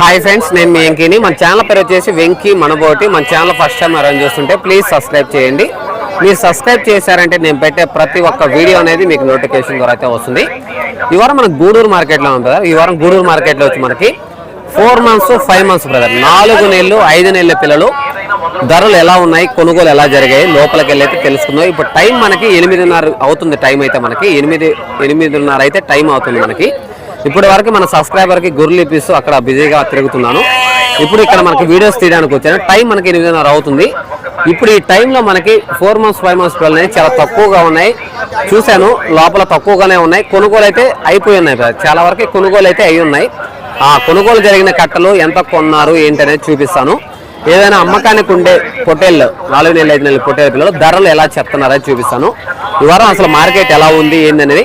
Hi friends నేను మీ వెంకీని మన channel పేరు వచ్చేసి వెంకీ మనబోటి. మన ఛానల్ ఫస్ట్ టైం అరేంజ్ చేస్తుంటే ప్లీజ్ సబ్స్క్రైబ్ చేయండి. మీరు సబ్స్క్రైబ్ చేశారంటే నేను పెట్టే ప్రతి ఒక్క వీడియో అనేది మీకు నోటిఫికేషన్ ద్వారా అయితే వస్తుంది. ఈ వారం మనకు గూడూరు మార్కెట్లో ఉంది కదా. ఈ వారం గూడూరు మార్కెట్లో వచ్చి మనకి four months five months brother నాలుగు నెలలు ఐదు నెలల పిల్లలు. ధరలు ఎలా ఉన్నాయి? కొనుగోలు ఎలా జరిగాయి? లోపలికి వెళ్ళి అయితే తెలుసుకుందాం. ఇప్పుడు టైం మనకి ఎనిమిదిన్నర అవుతుంది టైం అయితే మనకి. ఎనిమిది ఎనిమిదిన్నర అయితే టైం అవుతుంది మనకి. ఇప్పటి వరకు మన సబ్స్క్రైబర్కి గుర్రెలు ఇప్పిస్తూ అక్కడ బిజీగా తిరుగుతున్నాను. ఇప్పుడు ఇక్కడ మనకి వీడియోస్ తీయడానికి వచ్చాను. టైం మనకి ఎనిమిదిన్నర అవుతుంది. ఇప్పుడు ఈ టైంలో మనకి ఫోర్ మంత్స్ ఫైవ్ మంత్స్ పిల్లలు అనేవి చాలా తక్కువగా ఉన్నాయి. చూశాను లోపల తక్కువగానే ఉన్నాయి. కొనుగోలు అయితే అయిపోయి ఉన్నాయి చాలా వరకు కొనుగోలు అయితే అయి ఉన్నాయి. ఆ కొనుగోలు జరిగిన కట్టలు ఎంత కొన్నారు ఏంటి అనేది చూపిస్తాను. ఏదైనా అమ్మకానికి ఉండే పొటేళ్ళు నాలుగు నెలలు ఐదు నెలల పొటేళ్ళ పిల్లలు ధరలు ఎలా చెప్తున్నారని చూపిస్తాను. ఈ వారం అసలు మార్కెట్ ఎలా ఉంది ఏందనేది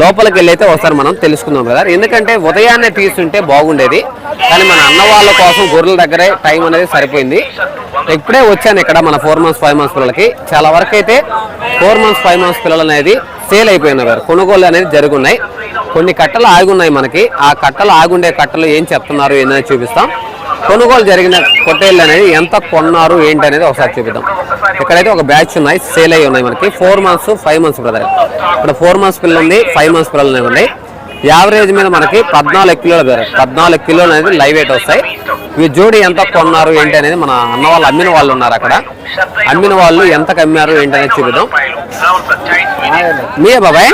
లోపలికి వెళ్ళైతే వస్తారు మనం తెలుసుకుందాం బ్రదర్ ఎందుకంటే ఉదయాన్నే తీసుంటే బాగుండేది. కానీ మన అన్న వాళ్ళ కోసం గొర్రెల దగ్గరే టైం అనేది సరిపోయింది. ఇప్పుడే వచ్చాను ఇక్కడ మన ఫోర్ మంత్స్ ఫైవ్ మంత్స్ పిల్లలకి. చాలా వరకు అయితే ఫోర్ మంత్స్ ఫైవ్ మంత్స్ పిల్లలు అనేది సేల్ అయిపోయినారు. కొనుగోలు అనేది జరుగున్నాయి. కొన్ని కట్టలు ఆగున్నాయి మనకి. ఆ కట్టలు ఆగుండే కట్టలు ఏం చెప్తున్నారు ఏందని చూపిస్తాం. కొనుగోలు జరిగిన పొట్టేళ్ళు అనేది ఎంత కొన్నారు ఏంటి అనేది ఒకసారి చూపిద్దాం. ఇక్కడైతే ఒక బ్యాచ్ ఉన్నాయి సేల్ అయ్యి ఉన్నాయి మనకి. Four months five months brother ఇక్కడ ఫోర్ మంత్స్ పిల్లలు ఉంది ఫైవ్ మంత్స్ పిల్లలు ఉన్నాయి యావరేజ్ మీద మనకి పద్నాలుగు కిలోలు బ్రదర్ పద్నాలుగు కిలోలు అనేది లైవ్ వెయిట్ వస్తాయి. ఇవి జోడి ఎంత కొన్నారు ఏంటి అనేది మన అన్న వాళ్ళు అమ్మిన వాళ్ళు ఉన్నారు అక్కడ. అమ్మిన వాళ్ళు ఎంత అమ్మారు ఏంటి అనేది చూపిద్దాం. మీరే బాబాయ్?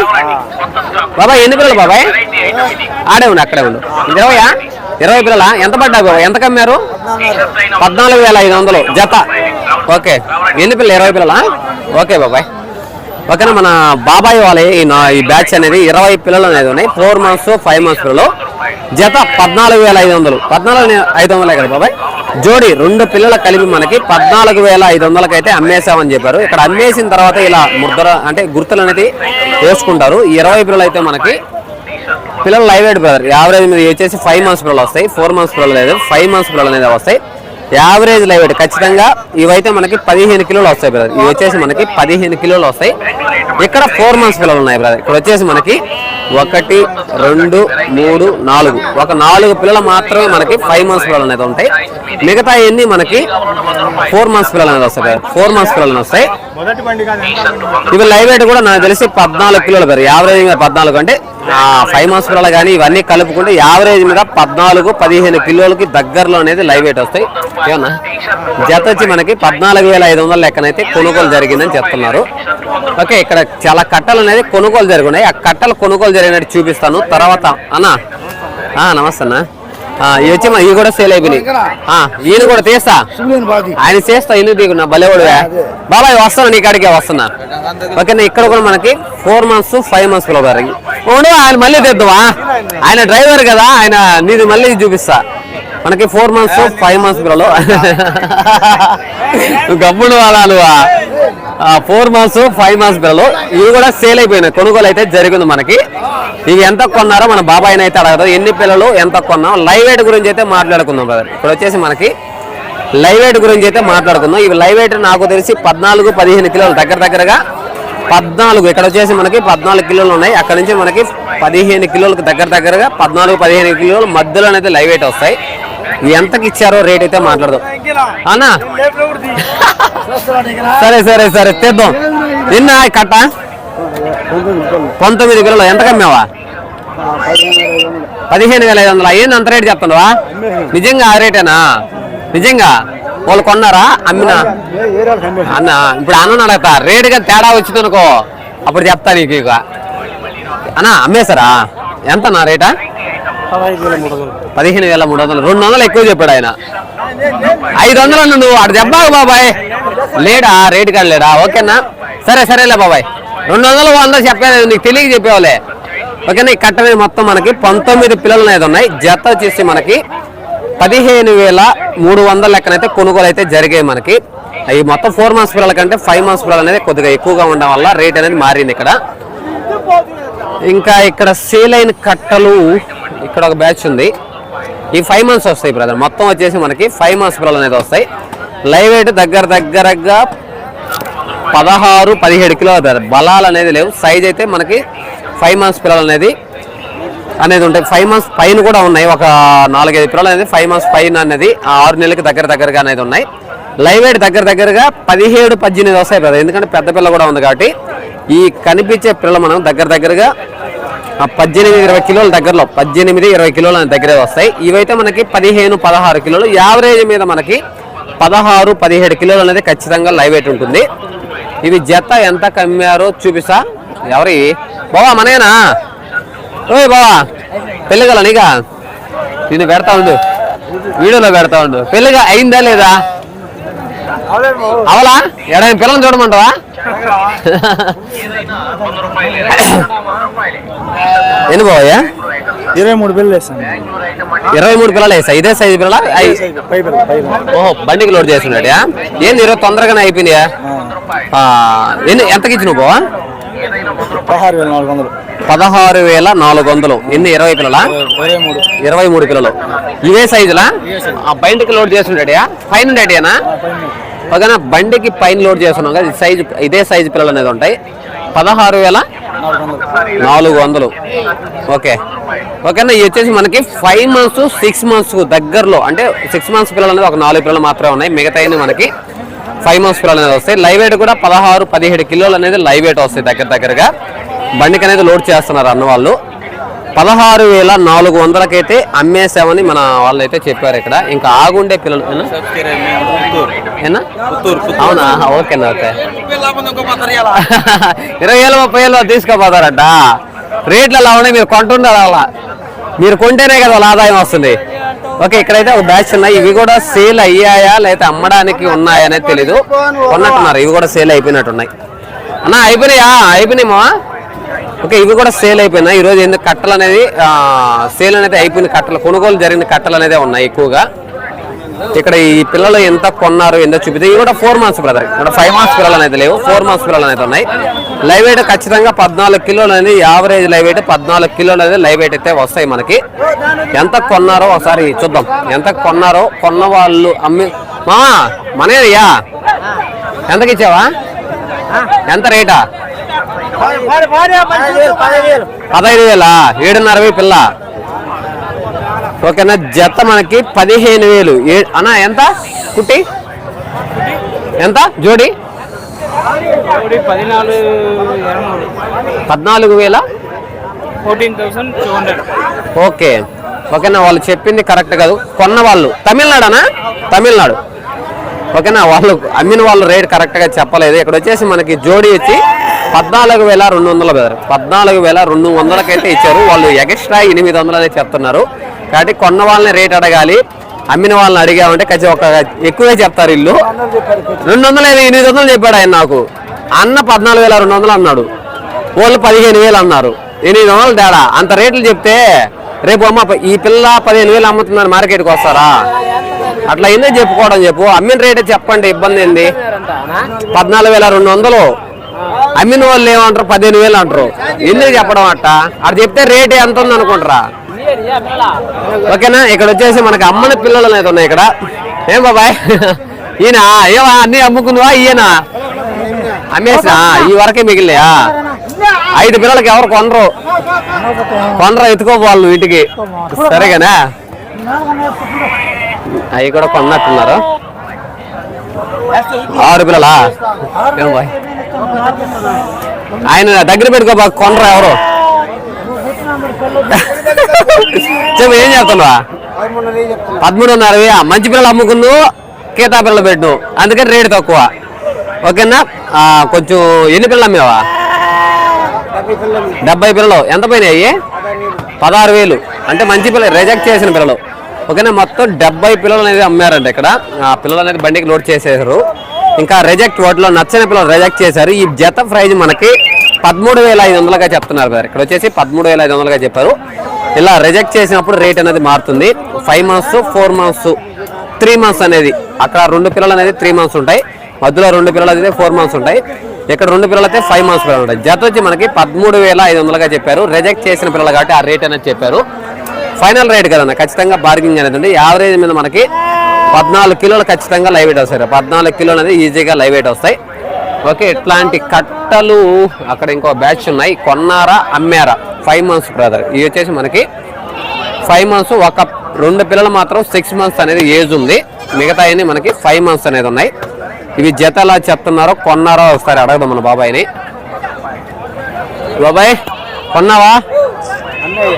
బాబాయ్ ఎన్ని పిల్లలు బాబాయ్? ఆడే ఉండు అక్కడే ఉండు. ఇరవయా ఇరవై పిల్లల? ఎంత పడ్డా ఎంత కమ్మారు? పద్నాలుగు వేల ఐదు వందలు. జత. ఓకే. ఎన్ని పిల్లలు? ఇరవై పిల్లల? ఓకే బాబాయ్. ఓకేనా మన బాబాయ్ వాళ్ళ ఈ నా- ఈ బ్యాచ్ అనేది ఇరవై పిల్లలు అనేది ఉన్నాయి. ఫోర్ మంత్స్ ఫైవ్ మంత్స్ పిల్లలు. జత పద్నాలుగు వేల ఐదు వందలు. పద్నాలుగు ఐదు వందలే కదా బాబాయ్? జోడి రెండు పిల్లల కలిపి మనకి పద్నాలుగు వేల ఐదు వందలకి అయితే అమ్మేసామని చెప్పారు. ఇక్కడ అమ్మేసిన తర్వాత ఇలా ముద్ర అంటే గుర్తులు అనేది వేసుకుంటారు ఈ ఇరవై పిల్లలు అయితే మనకి పిల్లలు లైవ్ వెయిట్ బ్రదర్ యావరేజ్ మీద వచ్చేసి ఫైవ్ మంత్స్ పిల్లలు వస్తాయి. ఫోర్ మంత్స్ పిల్లలు లేదు ఫైవ్ మంత్స్ పిల్లలు అనేది వస్తాయి. యావరేజ్ లైవ్ వెయిట్ ఖచ్చితంగా ఇవైతే మనకి పదిహేను కిలోలు వస్తాయి బ్రదర్ ఇవి వచ్చేసి మనకి పదిహేను కిలోలు వస్తాయి. ఇక్కడ ఫోర్ మంత్స్ పిల్లలు ఉన్నాయి బ్రదర్ ఇక్కడ వచ్చేసి మనకి ఒకటి రెండు మూడు నాలుగు. ఒక నాలుగు పిల్లలు మాత్రమే మనకి ఫైవ్ మంత్స్ పిల్లలు అనేది ఉంటాయి. మిగతా ఎన్ని మనకి ఫోర్ మంత్స్ పిల్లలు అనేది వస్తాయి ఫోర్ మంత్స్ పిల్లలు వస్తాయి. ఇవి లైవ్ వెయిట్ కూడా నాకు తెలిసి పద్నాలుగు కిలోలు పేరు యావరేజ్ పద్నాలుగు అంటే ఫైవ్ మంత్స్ పిల్లలు కానీ ఇవన్నీ కలుపుకుంటే యావరేజ్ మీద పద్నాలుగు పదిహేను కిలోలకి దగ్గరలో అనేది లైవ్ వెయిట్ వస్తాయి. ఏమన్నా? జత వచ్చి మనకి పద్నాలుగు వేల ఐదు వందల లెక్కనైతే కొనుగోలు జరిగిందని చెప్తున్నారు. ఓకే ఇక్కడ చాలా కట్టలు అనేది కొనుగోలు జరిగినాయి ఆ కట్టలు కొనుగోలు జరిగినట్టు చూపిస్తాను. తర్వాత అన్నా. నమస్తే అన్న. ఇవి వచ్చి ఇవి కూడా సేల్ అయిపోయినాయి. ఆ, ఈయన కూడా తీస్తా. ఆయన చేస్తా ఎందుకు దిగున్నా భలేవాడువే బాబాయ్ వస్తాను నీ కాడికే వస్తున్నా. ఓకేనా ఇక్కడ కూడా మనకి ఫోర్ మంత్స్ ఫైవ్ మంత్స్ పిలవరు ఓడు ఆయన మళ్ళీ తెద్దామా ఆయన డ్రైవర్ కదా ఆయన నీది మళ్ళీ చూపిస్తా. మనకి ఫోర్ మంత్స్ ఫైవ్ మంత్స్ పిల్లలు గమ్ముడు వాళ్ళు ఫోర్ మంత్స్ ఫైవ్ మంత్స్ పిల్లలు ఇవి కూడా సేల్ అయిపోయినాయి. కొనుగోలు అయితే జరిగింది మనకి. ఇవి ఎంత కొన్నారో మన బాబాయ్ అయితే అడగదు. ఎన్ని పిల్లలు ఎంత కొన్నాం? లైవ్ వెయిట్ గురించి అయితే మాట్లాడుకుందాం బ్రదర్ ఇప్పుడు వచ్చేసి మనకి లైవ్ వెయిట్ గురించి అయితే మాట్లాడుకుందాం. ఇవి లైవ్ వెయిట్ నాకు తెలిసి పద్నాలుగు పదిహేను కిలోలు దగ్గర దగ్గరగా పద్నాలుగు. ఇక్కడ వచ్చేసి మనకి పద్నాలుగు కిలోలు ఉన్నాయి. అక్కడ నుంచి మనకి పదిహేను కిలోలకు దగ్గర దగ్గరగా పద్నాలుగు పదిహేను కిలోలు మధ్యలో అయితే లైవ్ వెయిట్ వస్తాయి. ఎంతకి ఇచ్చారో రేట్ అయితే మాట్లాడదాం. అన్నా? సరే సరే సరే తీద్దాం. నిన్న కట్ట? పంతొమ్మిది కిలోలు. ఎంత కమ్మావా? పదిహేను వేల ఐదు వందలు? ఏంది అంత రేటు చెప్తున్నావా? నిజంగా ఆ రేటేనా? నిజంగా? వాళ్ళు కొన్నారా? అమ్మినా? అన్న ఇప్పుడు అన్న అడగతా రేటుగా తేడా వచ్చింది అనుకో అప్పుడు చెప్తా నీకు ఇక. అన్న అమ్మేశారా? ఎంత నా రేటా? పదిహేను వేల మూడు వందలు. రెండు వందలు ఎక్కువ చెప్పాడు ఆయన. ఐదు వందలు అన్న నువ్వు అటు చెప్పావు బాబాయ్. లేడా? రేట్ కాదు లేడా? ఓకేనా? సరే సరేలే బాబాయ్. రెండు వందలు వంద చెప్పేది నీకు తెలియక చెప్పేవాలే ఓకేనా? ఈ కట్ట మీద మొత్తం మనకి పంతొమ్మిది పిల్లలు అనేది ఉన్నాయి. జత వచ్చేసి మనకి పదిహేను వేల మూడు వందల లెక్కనైతే కొనుగోలు అయితే జరిగాయి మనకి. అవి మొత్తం ఫోర్ మంత్స్ పిల్లల కంటే ఫైవ్ మంత్స్ పిల్లలు అనేది కొద్దిగా ఎక్కువగా ఉండడం వల్ల రేట్ అనేది మారింది ఇక్కడ. ఇంకా ఇక్కడ సేల్ అయిన కట్టలు ఇక్కడ ఒక బ్యాచ్ ఉంది. ఈ ఫైవ్ మంత్స్ వస్తాయి బ్రదర్ మొత్తం వచ్చేసి మనకి ఫైవ్ మంత్స్ పిల్లలు అనేది వస్తాయి. లైవ్ వెయిట్ దగ్గర దగ్గరగా పదహారు పదిహేడు కిలో బలాలు అనేది లేవు. సైజ్ అయితే మనకి ఫైవ్ మంత్స్ పిల్లలు అనేది అనేది ఉంటాయి. ఫైవ్ మంత్స్ పైన కూడా ఉన్నాయి. ఒక నాలుగైదు పిల్లలు అనేది ఫైవ్ మంత్స్ పైన అనేది ఆరు నెలలకి దగ్గర దగ్గరగా అనేది ఉన్నాయి. లైవ్ వెయిట్ దగ్గర దగ్గరగా పదిహేడు పద్దెనిమిది వస్తాయి కదా ఎందుకంటే పెద్ద పిల్ల కూడా ఉంది కాబట్టి ఈ కనిపించే పిల్లలు మనం దగ్గర దగ్గరగా పద్దెనిమిది ఇరవై కిలోల దగ్గరలో పద్దెనిమిది ఇరవై కిలోల దగ్గరే వస్తాయి. ఇవైతే మనకి పదిహేను పదహారు కిలోలు. యావరేజ్ మీద మనకి పదహారు పదిహేడు కిలోలు అనేది ఖచ్చితంగా లైవ్ వెయిట్ ఉంటుంది. ఇవి జత ఎంత కమ్మారో చూపిస్తా. ఎవరి? బావా మనేనా ఓయ్ బావా పెళ్ళిగల నీగా నేను పెడతా ఉండు. వీడియోలో పెడతా ఉండు. పెళ్ళిగా అయిందా లేదా? అవలా? ఎడైనా పిల్లలు చూడమంటావా? ఎన్ని బావయ్యా ఇరవై మూడు బిల్లు వేస్తాను ఇరవై మూడు పిల్లలు వేసా ఇదే సైజు పిల్లల? ఓహో బండికి లోడ్ చేస్తున్నాడా ఏంది ఈరోజు తొందరగానే అయిపోయినాయా? ఎన్ని ఎంతకి ఇచ్చినావు బావా పదహారు వేల నాలుగు వందలు. పదహారు వేల నాలుగు వందలు. ఎన్ని ఇరవై పిల్లల? ఇరవై మూడు. ఇరవై పిల్లలు. ఇవే సైజులా ఆ బండికి లోడ్ చేస్తుంటాడా పైన ఉండేటియేనా ఓకేనా బండికి పైన లోడ్ చేస్తున్నాం కదా సైజు ఇదే సైజు పిల్లలు అనేది ఉంటాయి. పదహారు వేల నాలుగు వందలు. ఓకే. ఓకేనా ఇవి వచ్చేసి మనకి ఫైవ్ మంత్స్ సిక్స్ మంత్స్ దగ్గరలో అంటే సిక్స్ మంత్స్ పిల్లలు అనేది ఒక నాలుగు పిల్లలు మాత్రమే ఉన్నాయి. మిగతా మనకి ఫైవ్ మంత్స్ పిల్లలు అనేది వస్తాయి. లైవ్ వెయిట్ కూడా పదహారు పదిహేడు కిలోలు అనేది లైవ్ వెయిట్ వస్తాయి దగ్గర దగ్గరగా. బండికి అనేది లోడ్ చేస్తున్నారు అన్న వాళ్ళు. పదహారు వేల నాలుగు వందలకైతే అమ్మేసామని మన వాళ్ళు అయితే చెప్పారు ఇక్కడ. ఇంకా ఆగుండే పిల్లలు ఏనా? అవునా? ఓకేనా ఓకే ఇరవై వేలు ముప్పై వేలు తీసుకోపోతారట. రేట్లు అలా ఉన్నాయి మీరు కొంటున్నారు అలా. మీరు కొంటేనే కదా వాళ్ళ ఆదాయం వస్తుంది. ఓకే ఇక్కడైతే ఒక బ్యాచ్ ఉన్నాయి. ఇవి కూడా సేల్ అయ్యాయా లేకపోతే అమ్మడానికి ఉన్నాయా అనేది తెలీదు. కొన్నట్టున్నారు. ఇవి కూడా సేల్ అయిపోయినట్టున్నాయి. అన్న అయిపోయినాయా? అయిపోయినాయమా ఓకే ఇవి కూడా సేల్ అయిపోయినాయి. ఈరోజు ఎందుకు కట్టలు అనేది సేల్ అనేది అయిపోయిన కట్టలు కొనుగోలు జరిగిన కట్టలు అనేది ఉన్నాయి ఎక్కువగా. ఇక్కడ ఈ పిల్లలు ఎంత కొన్నారు ఎంత చూపితే ఇవి కూడా ఫోర్ మంత్స్ బ్రదర్ ఇక్కడ ఫైవ్ మంత్స్ పిల్లలు అనేది లేవు ఫోర్ మంత్స్ పిల్లలు అనేది ఉన్నాయి లైవ్ వెయిట్ ఖచ్చితంగా పద్నాలుగు కిలోలు అనేది యావరేజ్ లైవ్ వెయిట్ పద్నాలుగు కిలోలు అనేది లైవ్ వెయిట్ అయితే వస్తాయి మనకి ఎంత కొన్నారో ఒకసారి చూద్దాం ఎంత కొన్నారో కొన్న వాళ్ళు అమ్మి మా మనయ్యా ఎంతకి ఇచ్చావా ఎంత రేటా పదహైదు వేలా ఏడున్నరవై పిల్ల ఓకేనా? జత మనకి పదిహేను వేలు. అన్నా ఎంత? కుట్టి? ఎంత? జోడి? పదినాలుగు వేల. ఓకే. ఓకేనా వాళ్ళు చెప్పింది కరెక్ట్ కాదు. కొన్న వాళ్ళు తమిళనాడనా? తమిళనాడు. ఓకేనా వాళ్ళు అమ్మిన వాళ్ళు రేట్ కరెక్ట్గా చెప్పలేదు. ఇక్కడ వచ్చేసి మనకి జోడి వచ్చి పద్నాలుగు వేల రెండు వందల పద్నాలుగు వేల రెండు వందలకైతే ఇచ్చారు. వాళ్ళు ఎక్స్ట్రా ఎనిమిది వందలు అనేది చెప్తున్నారు. కాబట్టి కొన్న వాళ్ళని రేట్ అడగాలి అమ్మిన వాళ్ళని అడిగామంటే ఖచ్చితంగా ఒక ఎక్కువే చెప్తారు ఇల్లు. రెండు వందలు ఎనిమిది వందలు చెప్పాడు ఆయన నాకు. అన్న పద్నాలుగు వేల రెండు వందలు అన్నాడు. వాళ్ళు పదిహేను వేలు అన్నారు. ఎనిమిది వందలు తేడా. అంత రేట్లు చెప్తే రేపు అమ్మ ఈ పిల్ల పదిహేను వేలు అమ్ముతుందని మార్కెట్కి వస్తారా? అట్లా ఎందుకు చెప్పుకోవడం చెప్పు. అమ్మిన రేటే చెప్పండి ఇబ్బంది ఏంది? పద్నాలుగు వేల రెండు వందలు అమ్మిన వాళ్ళు ఏమంటారు? పదిహేను వేలు అంటారు. ఎందుకు చెప్పడం అట్ట? అటు చెప్తే రేట్ ఎంత ఉంది అనుకుంటారా ఓకేనా? ఇక్కడ వచ్చేసి మనకి అమ్మని పిల్లలు అనేది ఉన్నాయి ఇక్కడ. ఏం బాబాయ్? ఈయన ఏవా అన్ని అమ్ముకుందివా ఈయన? అమ్మేసినా? ఈ వరకే మిగిలియా ఐదు పిల్లలకి ఎవరు కొనరు. కొనరు ఎత్తుకోపోవాలి నువ్వు ఇంటికి సరేగానా? అవి కూడా కొన్నట్టున్నారు. ఆరు పిల్లలా? ఏం బాయ్ ఆయన దగ్గర పెట్టుకో బాగా కొనరా ఎవరు? చెప్పు ఏం చెప్తున్నావా పదమూడున్నర వెయ్యి. మంచి పిల్లలు అమ్ముకుందు కేతా పిల్లలు పెట్టు. అందుకని రేటు తక్కువ. ఓకేనా? కొంచెం ఎన్ని పిల్లలు అమ్మేవా? డెబ్బై పిల్లలు. ఎంత పోయినాయి పదహారు వేలు. అంటే మంచి పిల్లలు రిజెక్ట్ చేసిన పిల్లలు. ఓకేనా? మొత్తం డెబ్బై పిల్లలు అనేది అమ్మారంట ఇక్కడ. ఆ పిల్లలు అనేది బండికి లోడ్ చేసేసారు ఇంకా రిజెక్ట్ వాటిలో నచ్చని పిల్లలు రిజెక్ట్ చేశారు. ఈ జత ప్రైజ్ మనకి పదమూడు వేల ఐదు వందలుగా చెప్తున్నారు బ్రదర్ ఇక్కడ వచ్చేసి పదమూడు వేల ఐదు వందలుగా చెప్పారు. ఇలా రిజెక్ట్ చేసినప్పుడు రేట్ అనేది మారుతుంది. Five months four months three months అనేది అక్కడ రెండు పిల్లలు అనేది త్రీ మంత్స్ ఉంటాయి. మధ్యలో రెండు పిల్లలు అయితే ఫోర్ మంత్స్ ఉంటాయి. ఇక్కడ రెండు పిల్లలు అయితే ఫైవ్ మంత్స్ పిల్లలు ఉంటాయి. జత వచ్చి మనకి పదమూడు వేల ఐదు వందలుగా చెప్పారు. రిజెక్ట్ చేసిన పిల్లలు కాబట్టి ఆ రేట్ అనేది చెప్పారు. ఫైనల్ రేట్ కదన్న ఖచ్చితంగా బార్గింగ్ అనేది ఉంది. యావరేజ్ మీద మనకి పద్నాలుగు కిలోలు ఖచ్చితంగా లైవ్ వెయిట్ వస్తాయి పద్నాలుగు కిలోలు అనేది ఈజీగా లైవ్ వెయిట్ వస్తాయి. ఓకే ఇట్లాంటి కట్టలు అక్కడ ఇంకో బ్యాచ్ ఉన్నాయి. కొన్నారా అమ్మారా? ఫైవ్ మంత్స్ బ్రదర్ ఇవి వచ్చేసి మనకి ఫైవ్ మంత్స్ ఒక రెండు పిల్లలు మాత్రం సిక్స్ మంత్స్ అనేది ఏజ్ ఉంది. మిగతా అన్ని మనకి ఫైవ్ మంత్స్ అనేది ఉన్నాయి. ఇవి జత ఎలా చెప్తున్నారో కొన్నారో ఒకసారి అడగదాం మన బాబాయ్ని. బాబాయ్ కొన్నావా?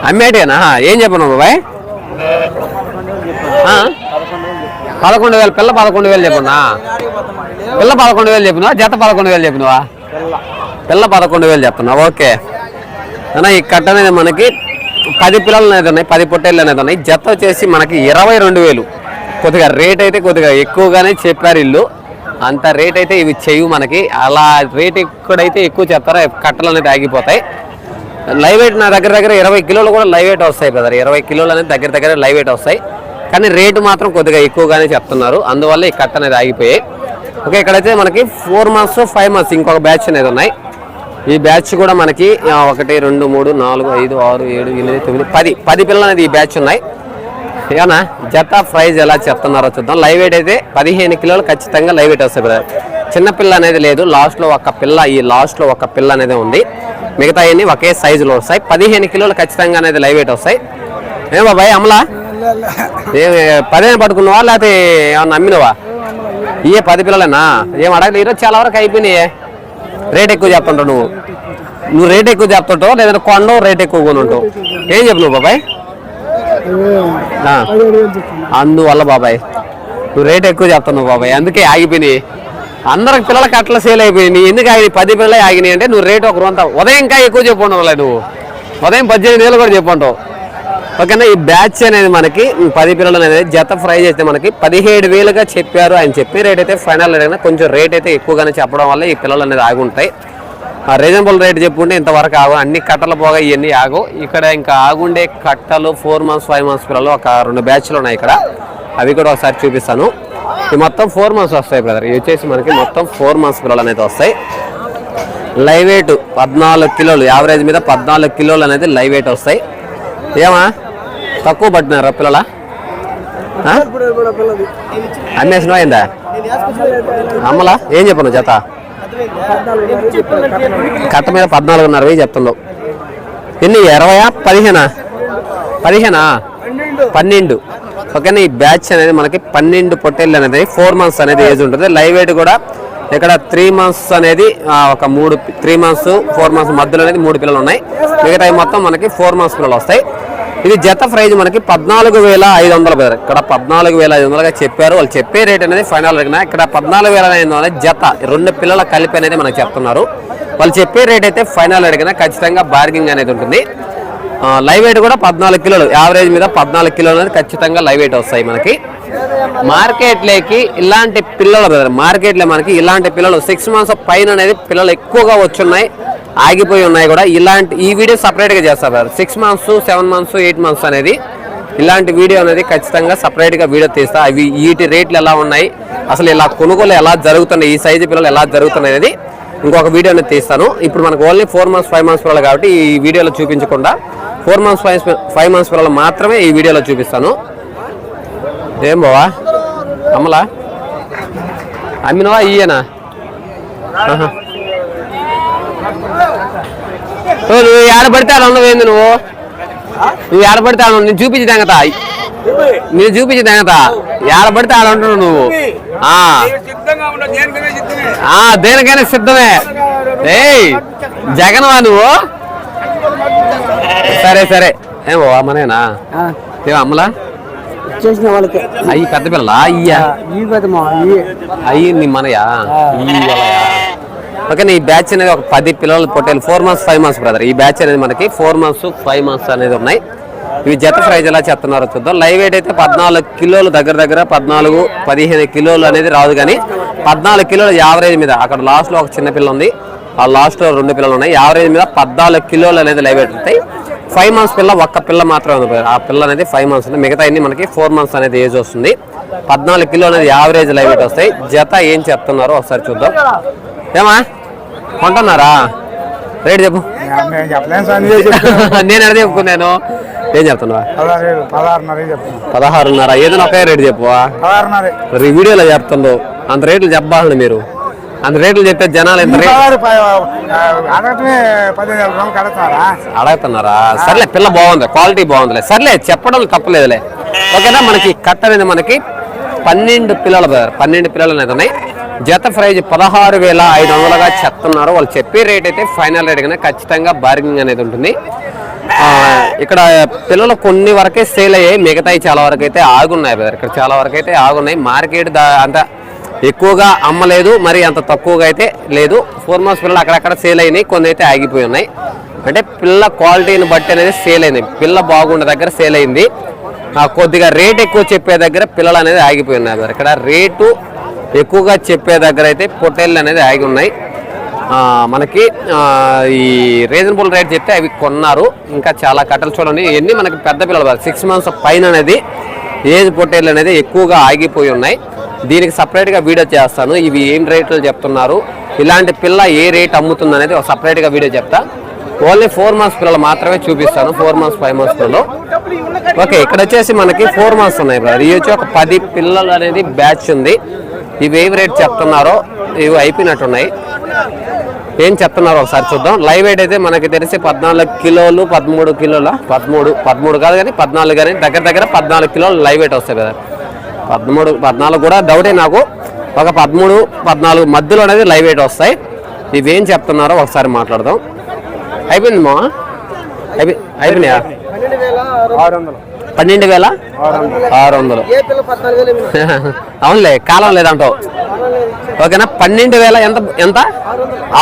అమ్మేటేనా? ఏం చెప్పను బాబాయ్? పదకొండు వేలు పిల్ల పదకొండు వేలు చెప్పున్నా పిల్ల పదకొండు వేలు చెప్పినవా? జత పదకొండు వేలు చెప్పినవా? పిల్ల పదకొండు వేలు చెప్తున్నా ఓకే. అన్న ఈ కట్ట అనేది మనకి పది పిల్లలు అనేది ఉన్నాయి పది పొట్టేళ్ళు అనేది ఉన్నాయి. జత వచ్చేసి మనకి ఇరవై రెండు వేలు. కొద్దిగా రేట్ అయితే కొద్దిగా ఎక్కువగానే చెప్పారు ఇల్లు. అంత రేట్ అయితే ఇవి చెయ్యి మనకి. అలా రేట్ ఎక్కడైతే ఎక్కువ చెప్తారో? కట్టలు అనేది ఆగిపోతాయి. లైవ్ వెయిట్ నా దగ్గర దగ్గర ఇరవై కిలోలు కూడా లైవ్ వెయిట్ వస్తాయి బ్రదర్. ఇరవై కిలోలు అనేది దగ్గర దగ్గర లైవ్ వెయిట్ వస్తాయి. కానీ రేటు మాత్రం కొద్దిగా ఎక్కువగానే చెప్తున్నారు. అందువల్ల ఈ కట్ట అనేది ఆగిపోయాయి. ఓకే ఇక్కడైతే మనకి ఫోర్ మంత్స్ ఫైవ్ మంత్స్ ఇంకొక బ్యాచ్ అనేది ఉన్నాయి. ఈ బ్యాచ్ కూడా మనకి ఒకటి రెండు మూడు నాలుగు ఐదు ఆరు ఏడు ఎనిమిది తొమ్మిది పది పది పిల్లలు అనేది ఈ బ్యాచ్ ఉన్నాయి. ఏమన్నా జత ప్రైజ్ ఎలా చెప్తున్నారో చూద్దాం. లైవ్ వెయిట్ అయితే పదిహేను కిలోలు ఖచ్చితంగా లైవ్ వెయిట్ వస్తాయి బ్రదర్. చిన్న పిల్ల అనేది లేదు లాస్ట్లో ఒక పిల్ల ఈ లాస్ట్లో ఒక పిల్ల అనేది ఉంది. మిగతా అన్ని ఒకే సైజులో వస్తాయి. పదిహేను కిలోలు ఖచ్చితంగా అనేది లైవ్ వెయిట్ వస్తాయి. ఏం బాబాయ్ అమలా? పదిహేను పట్టుకున్నావా లేకపోతే ఏమన్నా అమ్మినవా? ఇయే పది పిల్లలేనా? ఏం అడగలేదు ఈరోజు చాలా వరకు అయిపోయినాయే. రేట్ ఎక్కువ చెప్తుంటావు నువ్వు. నువ్వు రేట్ ఎక్కువ చెప్తుంటావు లేదంటే కొండవు రేట్ ఎక్కువ కొనుంటావు. ఏం చెప్పు నువ్వు బాబాయ్ అందువల్ల బాబాయ్ నువ్వు రేట్ ఎక్కువ చెప్తున్నావు బాబాయ్. అందుకే ఆగిపోయినాయి. అందరికి పిల్లలకి అట్లా సేల్ అయిపోయినాయి. ఎందుకు ఆగి పది పిల్లలే ఆగినాయి అంటే నువ్వు రేట్ ఒక రొంత ఉదయం ఇంకా ఎక్కువ చెప్పుండవులే నువ్వు. ఉదయం పద్దెనిమిది వేలు కూడా చెప్పుంటావు ఓకేనా ఈ బ్యాచ్ అనేది మనకి పది పిల్లలు అనేది జత ప్రైజ్ అయితే మనకి పదిహేడు వేలుగా చెప్పారు ఆయన చెప్పి రేట్ అయితే ఫైనల్ రేట్ అయినా కొంచెం రేట్ అయితే ఎక్కువగానే చెప్పడం వల్ల ఈ పిల్లలు అనేది ఆగుంటాయి ఆ రీజనబుల్ రేట్ చెప్పుకుంటే ఇంతవరకు ఆగు అన్ని కట్టలు పోగా ఇవన్నీ ఆగు. ఇక్కడ ఇంకా ఆగుండే కట్టలు ఫోర్ మంత్స్ ఫైవ్ మంత్స్ పిల్లలు ఒక రెండు బ్యాచ్లు ఉన్నాయి ఇక్కడ. అవి కూడా ఒకసారి చూపిస్తాను. ఇవి మొత్తం ఫోర్ మంత్స్ వస్తాయి బ్రదర్ ఇవి వచ్చేసి మనకి మొత్తం ఫోర్ మంత్స్ పిల్లలు అనేది వస్తాయి. లైవ్ వెయిట్ పద్నాలుగు కిలోలు యావరేజ్ మీద పద్నాలుగు కిలోలు అనేది లైవ్ వెయిట్ వస్తాయి. ఏమా? తక్కువ పట్టినారా పిల్లల? అమ్మేసినవా అయిందా అమ్మలా? ఏం చెప్పను జత? కట్ట మీద పద్నాలుగున్నర వెయ్యి చెప్తున్నావు ఎన్ని? ఇరవయా పదిహేనా? పదిహేనా? పన్నెండు. ఓకేనా ఈ బ్యాచ్ అనేది మనకి పన్నెండు పొట్టేళ్ళు అనేది ఫోర్ మంత్స్ అనేది ఏజ్ ఉంటుంది. లైవ్ వెయిట్ కూడా ఇక్కడ త్రీ మంత్స్ అనేది ఒక మూడు త్రీ మంత్స్ ఫోర్ మంత్స్ మధ్యలో అనేది మూడు పిల్లలు ఉన్నాయి. మిగతా మొత్తం మనకి ఫోర్ మంత్స్ పిల్లలు వస్తాయి. ఇది జత ప్రైజ్ మనకి పద్నాలుగు వేల ఐదు వందలు బ్రదర్ ఇక్కడ పద్నాలుగు వేల ఐదు వందలుగా చెప్పారు. వాళ్ళు చెప్పే రేట్ అనేది ఫైనల్ రేట్ ఇక్కడ పద్నాలుగు వేల ఐదు వందల జత రెండు పిల్లల కలిపి అనేది మనకు చెప్తున్నారు. వాళ్ళు చెప్పే రేట్ అయితే ఫైనల్ రేట్ ఖచ్చితంగా బార్గింగ్ అనేది ఉంటుంది. లైవ్ వెయిట్ కూడా పద్నాలుగు కిలోలు. యావరేజ్ మీద పద్నాలుగు కిలోలు అనేది ఖచ్చితంగా లైవ్ వెయిట్ వస్తాయి మనకి. మార్కెట్లోకి ఇలాంటి పిల్లలు మార్కెట్లో మనకి ఇలాంటి పిల్లలు సిక్స్ మంత్స్ పైన అనేది పిల్లలు ఎక్కువగా వచ్చున్నాయి. ఆగిపోయి ఉన్నాయి కూడా. ఇలాంటి ఈ వీడియో సపరేట్గా చేస్తారు six months seven months eight months అనేది ఇలాంటి వీడియో అనేది ఖచ్చితంగా సపరేట్గా వీడియో తీస్తా. అవి వీటి రేట్లు ఎలా ఉన్నాయి? అసలు ఇలా కొనుగోలు ఎలా జరుగుతున్నాయి? ఈ సైజు పిల్లలు ఎలా జరుగుతున్నాయి అనేది ఇంకొక వీడియో అనేది తీస్తాను. ఇప్పుడు మనకు only four months five months పిల్లలు కాబట్టి ఈ వీడియోలో చూపించకుండా four months five five months పిల్లలు మాత్రమే ఈ వీడియోలో చూపిస్తాను. ఏం బావా? అమ్మలా అమ్మినవా ఆహా. ఓ, నువ్వు ఏడ పడితే ఆడ ఉండవు ఏంది నువ్వు? నువ్వు ఏడ పడితే ఆడ ఉండవు. నేను చూపించి తెంగతా నేను చూపించి తెంగతా ఏడ పడితే ఆడ ఉంటున్నావు నువ్వు. ఆ. ఆ దేనికైనా సిద్ధమే. ఏయ్ జగన్వా నువ్వు? సరే సరే. ఏం బావా మనేనా ఏం అమ్మలా? చేసిన వాళ్ళకి. అయ్యి పెద్ద పిల్ల అయ్యా. ఈ అయ్యి నీ మనయా? ఈ? ఓకే ఈ బ్యాచ్ అనేది ఒక పది పిల్లలు పొట్టేలు four months five months brother ఈ బ్యాచ్ అనేది మనకి ఫోర్ మంత్స్ ఫైవ్ మంత్స్ అనేది ఉన్నాయి. ఇవి జత ప్రైజ్ ఎలా చెప్తున్నారో చూద్దాం. లైవ్ వెయిట్ అయితే పద్నాలుగు కిలోలు దగ్గర దగ్గర పద్నాలుగు పదిహేను కిలోలు అనేది రాదు కానీ పద్నాలుగు కిలోలు యావరేజ్ మీద అక్కడ లాస్ట్లో ఒక చిన్న పిల్ల ఉంది. ఆ లాస్ట్లో రెండు పిల్లలు ఉన్నాయి. యావరేజ్ మీద పద్నాలుగు కిలోలు అనేది లైవ్ వెయిట్ ఉంటాయి. ఫైవ్ మంత్స్ పిల్ల ఒక్క పిల్ల మాత్రమే ఉంది ఆ పిల్ల అనేది ఫైవ్ మంత్స్ ఉంది. మిగతా అన్ని మనకి ఫోర్ మంత్స్ అనేది ఏజ్ వస్తుంది. పద్నాలుగు కిలో అనేది యావరేజ్ లైవ్ వెయిట్ వస్తాయి. జత ఏం చెప్తున్నారో ఒకసారి చూద్దాం. ఏమా? కొంటున్నారా? రేట్ చెప్పు. చెప్పు. నేను ఎడ చెప్పుకున్నాను. ఏం చెప్తున్నావా? పదహారున్నర ఏదైనా ఒకే రేట్ చెప్పువా వీడియోలో చెప్తుండో. అంత రేట్లు చెప్పాలండి మీరు. అంత రేట్లు చెప్తే జనాలు ఎంత అడుగుతున్నారా? సర్లే పిల్ల బాగుంది క్వాలిటీ బాగుందిలే. సర్లే చెప్పడం తప్పలేదులే. ఓకేనా? మనకి కట్ట అనేది మనకి పన్నెండు పిల్లలు పన్నెండు పిల్లలు అనేది ఉన్నాయి. జత ప్రైజ్ పదహారు వేల ఐదు వందలుగా చెప్తున్నారు. వాళ్ళు చెప్పే రేట్ అయితే ఫైనల్ రేట్ కానీ ఖచ్చితంగా బార్గింగ్ అనేది ఉంటుంది. ఇక్కడ పిల్లలు కొన్ని వరకే సేల్ అయ్యాయి. మిగతాయి చాలా వరకు అయితే ఆగున్నాయి బ్రదర్ ఇక్కడ చాలా వరకు అయితే ఆగున్నాయి. మార్కెట్ అంత ఎక్కువగా అమ్మలేదు. మరి అంత తక్కువగా అయితే లేదు. ఫోర్ మంత్స్ పిల్లలు అక్కడక్కడ సేల్ అయినాయి. కొన్ని అయితే ఆగిపోయి ఉన్నాయి. అంటే పిల్ల క్వాలిటీని బట్టి అనేది సేల్ అయింది. పిల్ల బాగుండే దగ్గర సేల్ అయింది. కొద్దిగా రేట్ ఎక్కువ చెప్పే దగ్గర పిల్లలు అనేది ఆగిపోయి ఉన్నాయి ఇక్కడ రేటు ఎక్కువగా చెప్పే దగ్గర అయితే పొట్టేళ్ళు అనేది ఆగి ఉన్నాయి. మనకి ఈ రీజనబుల్ రేట్ చెప్తే అవి కొన్నారు. ఇంకా చాలా కట్టలు చూడండి. ఇవన్నీ మనకి పెద్ద పిల్లలు సిక్స్ మంత్స్ పైన అనేది ఏజ్ పొట్టేళ్ళు అనేది ఎక్కువగా ఆగిపోయి ఉన్నాయి. దీనికి సపరేట్గా వీడియో చేస్తాను. ఇవి ఏం రేట్లు చెప్తున్నారు? ఇలాంటి పిల్ల ఏ రేట్ అమ్ముతుంది అనేది ఒక సపరేట్గా వీడియో చెప్తా. ఓన్లీ ఫోర్ మంత్స్ పిల్లలు మాత్రమే చూపిస్తాను. ఫోర్ మంత్స్ ఫైవ్ మంత్స్ పిల్లలు. ఓకే ఇక్కడ వచ్చేసి మనకి ఫోర్ మంత్స్ ఉన్నాయి బ్రదర్ ఇవి వచ్చి ఒక పది పిల్లలు అనేది బ్యాచ్ ఉంది. ఇవి ఏం రేట్ చెప్తున్నారో ఇవి అయిపోయినట్టున్నాయి. ఏం చెప్తున్నారో ఒకసారి చూద్దాం. లైవ్ వెయిట్ అయితే మనకి తెలిసి పద్నాలుగు కిలోలు పదమూడు కిలోల? పదమూడు పదమూడు కాదు కానీ పద్నాలుగు కానీ దగ్గర దగ్గర పద్నాలుగు కిలోలు లైవ్ వెయిట్ వస్తాయి కదా. పదమూడు పద్నాలుగు కూడా డౌటే నాకు. ఒక పదమూడు పద్నాలుగు మధ్యలో అనేది లైవ్ వెయిట్ వస్తాయి. ఇవేం చెప్తున్నారో ఒకసారి మాట్లాడదాం. అయిపోయింది మా అయిపోయి అయిపోయినాయా? ఆరు వందలు. పన్నెండు వేల? ఆరు వందలు. అవునులే కాలం లేదంటావు. ఓకేనా? పన్నెండు వేల ఎంత ఎంత?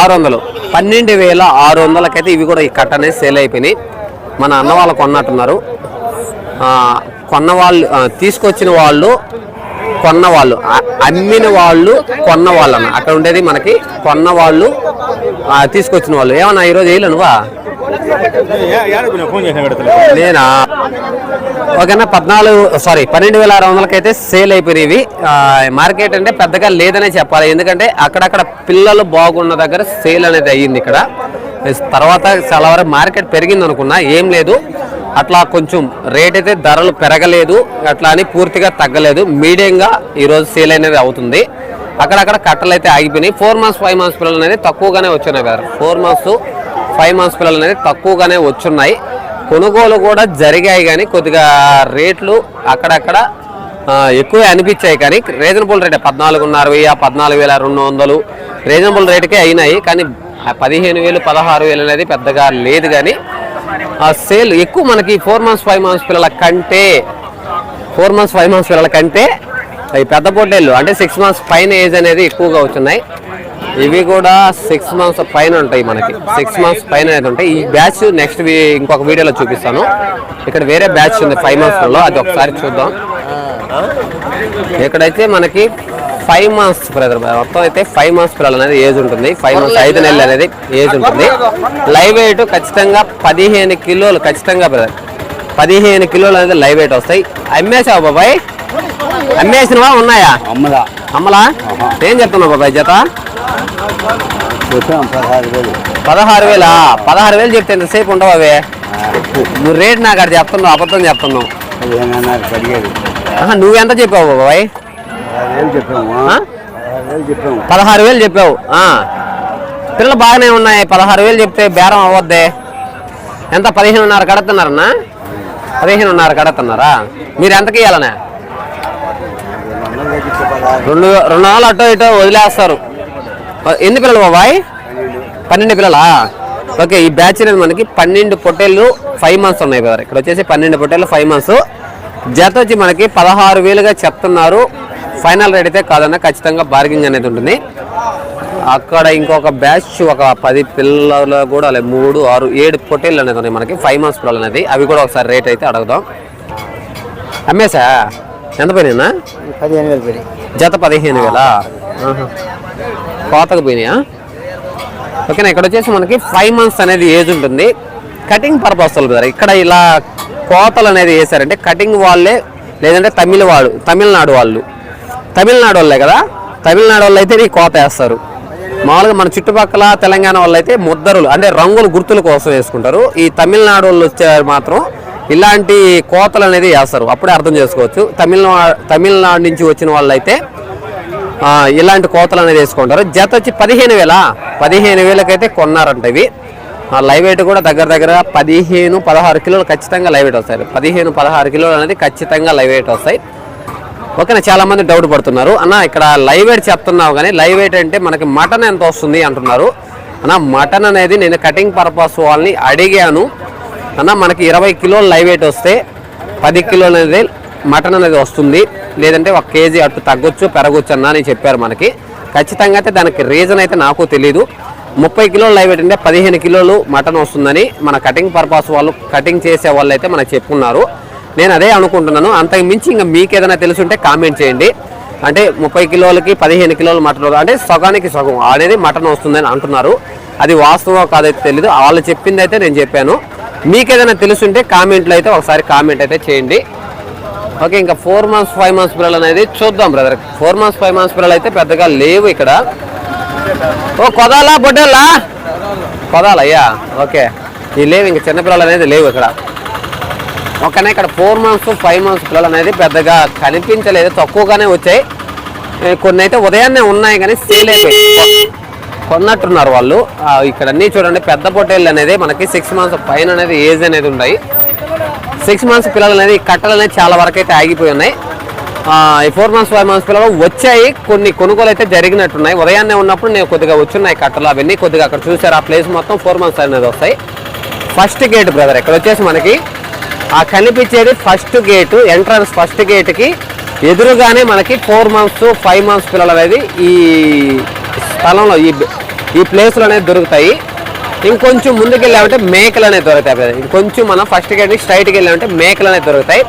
ఆరు వందలు. పన్నెండు వేల ఆరు వందలకైతే ఇవి కూడా ఈ కట్ట అనేది సేల్ అయిపోయినాయి. మన అన్న వాళ్ళు కొన్నట్టున్నారు. కొన్న వాళ్ళు తీసుకొచ్చిన వాళ్ళు కొన్న వాళ్ళు అమ్మిన వాళ్ళు కొన్న వాళ్ళు అన్న అక్కడ ఉండేది మనకి కొన్న వాళ్ళు తీసుకొచ్చిన వాళ్ళు. ఏమన్నా ఈరోజు వేయలేనువా నేనా? ఓకేనా పద్నాలుగు సారీ పన్నెండు వేల ఆరు వందలకైతే సేల్ అయిపోయినవి మార్కెట్ అంటే పెద్దగా లేదనే చెప్పాలి. ఎందుకంటే అక్కడక్కడ పిల్లలు బాగున్న దగ్గర సేల్ అనేది అయ్యింది ఇక్కడ. తర్వాత చాలా వరకు మార్కెట్ పెరిగింది అనుకున్నా ఏం లేదు. అట్లా కొంచెం రేట్ అయితే ధరలు పెరగలేదు. అట్లా అని పూర్తిగా తగ్గలేదు. మీడియంగా ఈరోజు సేల్ అనేది అవుతుంది. అక్కడక్కడ కట్టలు అయితే ఆగిపోయినాయి. ఫోర్ మంత్స్ ఫైవ్ మంత్స్ పిల్లలు అనేది తక్కువగానే వచ్చినాయి కదా ఫోర్ మంత్స్ ఫైవ్ మంత్స్ పిల్లలు అనేది తక్కువగానే వచ్చున్నాయి. కొనుగోలు కూడా జరిగాయి కానీ కొద్దిగా రేట్లు అక్కడక్కడ ఎక్కువే అనిపించాయి కానీ రీజనబుల్ రేట్ పద్నాలుగున్నర వెయ్యి పద్నాలుగు వేల రెండు వందలు రీజనబుల్ రేట్కే అయినాయి కానీ పదిహేను వేలు పదహారు వేలు అనేది పెద్దగా లేదు కానీ ఆ సేల్ ఎక్కువ మనకి ఫోర్ మంత్స్ ఫైవ్ మంత్స్ పిల్లల కంటే ఫోర్ మంత్స్ ఫైవ్ మంత్స్ పిల్లల కంటే ఈ పెద్ద పొట్టేళ్ళు అంటే సిక్స్ మంత్స్ పైన ఏజ్ అనేది ఎక్కువగా వచ్చున్నాయి. ఇవి కూడా సిక్స్ మంత్స్ పైన ఉంటాయి మనకి. సిక్స్ మంత్స్ పైన అనేది ఉంటాయి. ఈ బ్యాచ్ నెక్స్ట్ ఇంకొక వీడియోలో చూపిస్తాను. ఇక్కడ వేరే బ్యాచ్ ఉంది ఫైవ్ మంత్స్లో అది ఒకసారి చూద్దాం. ఇక్కడైతే మనకి ఫైవ్ మంత్స్ బ్రదర్ మొత్తం అయితే ఫైవ్ మంత్స్ పిల్లలు అనేది ఏజ్ ఉంటుంది. ఫైవ్ మంత్స్ ఐదు నెలలు అనేది ఏజ్ ఉంటుంది. లైవ్ వెయిట్ ఖచ్చితంగా పదిహేను కిలోలు ఖచ్చితంగా బ్రదర్ పదిహేను కిలోలు అనేది లైవ్ వెయిట్ వస్తాయి. అమ్మేసావు బాబాయ్? అమ్మేసినవా? ఉన్నాయా? అమ్మదా అమ్మలా? ఏం చెప్తున్నావు బాబాయ్ జత? పదహారు వేలు. పదహారు వేలా పదహారు వేలు చెప్తే ఎంతసేపు ఉండవు అవే. నువ్వు రేట్ నాకు అక్కడ చెప్తున్నావు అబద్ధం చెప్తున్నావు. నువ్వెంత చెప్పావు బాబాయ్? పదహారు వేలు చెప్పావు. పిల్లలు బాగానే ఉన్నాయి పదహారు వేలు చెప్తే బేరం అవ్వద్దే. ఎంత? పదిహేనున్నర కడుతున్నారన్నా? పదిహేనున్నర కడుతున్నారా? మీరు ఎంతకి ఇవ్వాలనే రెండు రెండు రెండు వందలు అటో ఇటో వదిలేస్తారు. ఎన్ని పిల్లలు బాబాయ్ పన్నెండు పిల్లలా? ఓకే ఈ బ్యాచ్ అనేది మనకి పన్నెండు పొట్టేళ్ళు ఫైవ్ మంత్స్ ఉన్నాయి బ్రదర్ ఇక్కడ వచ్చేసి పన్నెండు పొట్టేళ్ళు ఫైవ్ మంత్స్ జత వచ్చి మనకి పదహారు వేలుగా చెప్తున్నారు. ఫైనల్ రేట్ అయితే కాదన్న ఖచ్చితంగా బార్గింగ్ అనేది ఉంటుంది. అక్కడ ఇంకొక బ్యాచ్ ఒక పది పిల్లలు కూడా లే మూడు ఆరు ఏడు పొట్టేళ్ళు అనేది ఉన్నాయి మనకి. ఫైవ్ మంత్స్ పిల్లలు అనేది. అవి కూడా ఒకసారి రేట్ అయితే అడుగుదాం. అమ్మేసా ఎంత పోయినా పదిహేను వేలు పెరిగి జత పదిహేను వేల? కోతకు పోయినాయా? ఓకేనా ఇక్కడ వచ్చేసి మనకి ఫైవ్ మంత్స్ అనేది ఏజ్ ఉంటుంది. కటింగ్ పర్పస్ బ్రదర్ ఇక్కడ ఇలా కోతలు అనేది వేసారంటే కటింగ్ వాళ్ళే లేదంటే తమిళ వాడు తమిళనాడు వాళ్ళు. తమిళనాడు వాళ్ళే కదా? తమిళనాడు వాళ్ళు అయితే ఈ కోత వేస్తారు. మామూలుగా మన చుట్టుపక్కల తెలంగాణ వాళ్ళు అయితే ముద్దరులు అంటే రంగుల గుర్తుల కోసం వేసుకుంటారు. ఈ తమిళనాడు వాళ్ళు వచ్చే మాత్రం ఇలాంటి కోతలు అనేది వేస్తారు. అప్పుడే అర్థం చేసుకోవచ్చు. తమిళనాడు తమిళనాడు నుంచి వచ్చిన వాళ్ళు అయితే ఇలాంటి కోతలు అనేది వేసుకుంటారు. జత వచ్చి పదిహేను వేల? పదిహేను వేలకైతే కొన్నారంట ఇవి. ఆ, లైవ్ వెయిట్ కూడా దగ్గర దగ్గర పదిహేను పదహారు కిలోలు ఖచ్చితంగా లైవ్ వెయిట్ వస్తాయి. పదిహేను పదహారు కిలోలు అనేది ఖచ్చితంగా లైవ్ వెయిట్ వస్తాయి. ఓకేనా? చాలామంది డౌట్ పడుతున్నారు. అన్న ఇక్కడ లైవ్ వెయిట్ చెప్తున్నావు కానీ లైవ్ వెయిట్ అంటే మనకి మటన్ ఎంత వస్తుంది అంటున్నారు. అన్న మటన్ అనేది నేను కటింగ్ పర్పస్ వాళ్ళని అడిగాను. అన్న మనకి ఇరవై కిలోలు లైవ్ వెయిట్ వస్తే పది కిలోలు అనేది మటన్ అనేది వస్తుంది. లేదంటే ఒక కేజీ అటు తగ్గొచ్చు పెరగొచ్చు అన్న అని చెప్పారు మనకి. ఖచ్చితంగా అయితే దానికి రీజన్ అయితే నాకు తెలియదు ముప్పై కిలోలు లైవ్ ఏంటంటే పదిహేను కిలోలు మటన్ వస్తుందని మన కటింగ్ పర్పస్ వాళ్ళు కటింగ్ చేసే వాళ్ళు అయితే మనకు చెప్పుకున్నారు నేను అదే అనుకుంటున్నాను. అంతకు మించి ఇంకా మీకు ఏదైనా తెలుసుంటే కామెంట్ చేయండి. అంటే ముప్పై కిలోలకి పదిహేను కిలోలు మటన్ అంటే సగానికి సగం. అనేది మటన్ వస్తుందని అంటున్నారు. అది వాస్తవం కాదైతే తెలియదు వాళ్ళు చెప్పింది అయితే నేను చెప్పాను. మీకు ఏదైనా తెలుసుంటే కామెంట్లో అయితే ఒకసారి కామెంట్ అయితే చేయండి. ఓకే ఇంకా ఫోర్ మంత్స్ ఫైవ్ మంత్స్ పిల్లలు అనేది చూద్దాం brother. Four months five months పిల్లలు అయితే పెద్దగా లేవు ఇక్కడ. ఓ కొదాలా బొడ్డలా కొదాలయ్యా ఓకే. ఈ లేవు ఇంకా చిన్నపిల్లలు అనేది లేవు ఇక్కడ. ఓకేనా ఇక్కడ ఫోర్ మంత్స్ ఫైవ్ మంత్స్ పిల్లలు అనేది పెద్దగా కనిపించలేదు. తక్కువగానే వచ్చాయి. కొన్ని అయితే ఉదయాన్నే ఉన్నాయి కానీ సేల్ అయిపోయి కొన్నట్టున్నారు వాళ్ళు. ఇక్కడ అన్నీ చూడండి పెద్ద పొట్టేళ్ళు అనేది మనకి సిక్స్ మంత్స్ పైన అనేది ఏజ్ అనేది ఉన్నాయి సిక్స్ మంత్స్ పిల్లలు అనేది కట్టలు అనేది చాలా వరకు అయితే ఆగిపోయి ఉన్నాయి. ఈ ఫోర్ మంత్స్ ఫైవ్ మంత్స్ పిల్లలు వచ్చాయి. కొన్ని కొనుగోలు అయితే జరిగినట్టున్నాయి. ఉదయాన్నే ఉన్నప్పుడు నేను కొద్దిగా వచ్చున్నాయి కట్టలు అవన్నీ. కొద్దిగా అక్కడ చూసారు ఆ ప్లేస్ మొత్తం ఫోర్ మంత్స్ అనేది వస్తాయి. ఫస్ట్ గేట్ బ్రదర్ ఇక్కడ వచ్చేసి మనకి ఆ కనిపించేది ఫస్ట్ గేటు ఎంట్రన్స్ ఫస్ట్ గేట్కి ఎదురుగానే మనకి ఫోర్ మంత్స్ ఫైవ్ మంత్స్ పిల్లలు అనేది ఈ స్థలంలో ఈ ఈ ప్లేస్లు అనేది దొరుకుతాయి. ఇంకొంచెం ముందుకు వెళ్ళామంటే మేకలు అనేది దొరుకుతాయి ఇంకొంచెం మనం ఫస్ట్ గేట్కి స్ట్రైట్కి వెళ్ళామంటే మేకలు అనేది దొరుకుతాయి.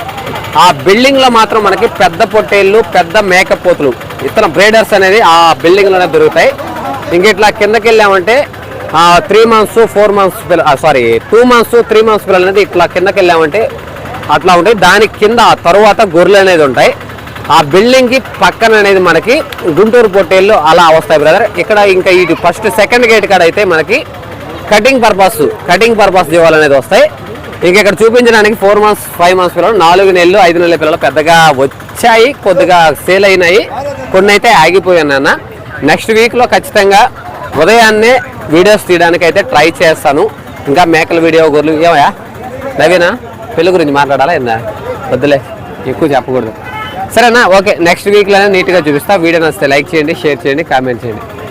ఆ బిల్డింగ్లో మాత్రం మనకి పెద్ద పొట్టేళ్ళు పెద్ద మేకపోతులు ఇతర బ్రేడర్స్ అనేది ఆ బిల్డింగ్లోనే దొరుకుతాయి. ఇంక ఇట్లా కిందకి వెళ్ళామంటే three months four months sorry two months three months పిల్లలు అనేది ఇట్లా కిందకి వెళ్ళామంటే అట్లా ఉంటాయి. దాని కింద తరువాత గొర్రెలు అనేది ఉంటాయి. ఆ బిల్డింగ్కి పక్కన అనేది మనకి గుంటూరు పొట్టేళ్ళు అలా వస్తాయి బ్రదర్ ఇక్కడ ఇంకా ఇటు ఫస్ట్ సెకండ్ గేట్ కాడ అయితే మనకి కటింగ్ పర్పస్ కటింగ్ పర్పస్ జీవాలు అనేది వస్తాయి. ఇంక ఇక్కడ చూపించడానికి ఫోర్ మంత్స్ ఫైవ్ మంత్స్ పిల్లలు నాలుగు నెలలు ఐదు నెలల పిల్లలు పెద్దగా వచ్చాయి కొద్దిగా సేల్ అయినాయి. కొన్ని అయితే ఆగిపోయాను అన్న నెక్స్ట్ వీక్లో ఖచ్చితంగా ఉదయాన్నే వీడియోస్ తీయడానికి అయితే ట్రై చేస్తాను. ఇంకా మేకల వీడియో గొర్రెలు ఏమయ్యా? నవీనా పెళ్ళి గురించి మాట్లాడాలా ఏందా? వద్దులే ఎక్కువ చెప్పకూడదు. సరేనా? ఓకే నెక్స్ట్ వీక్లోనే నీట్గా చూపిస్తా. వీడియో నచ్చితే లైక్ చేయండి షేర్ చేయండి కామెంట్ చేయండి.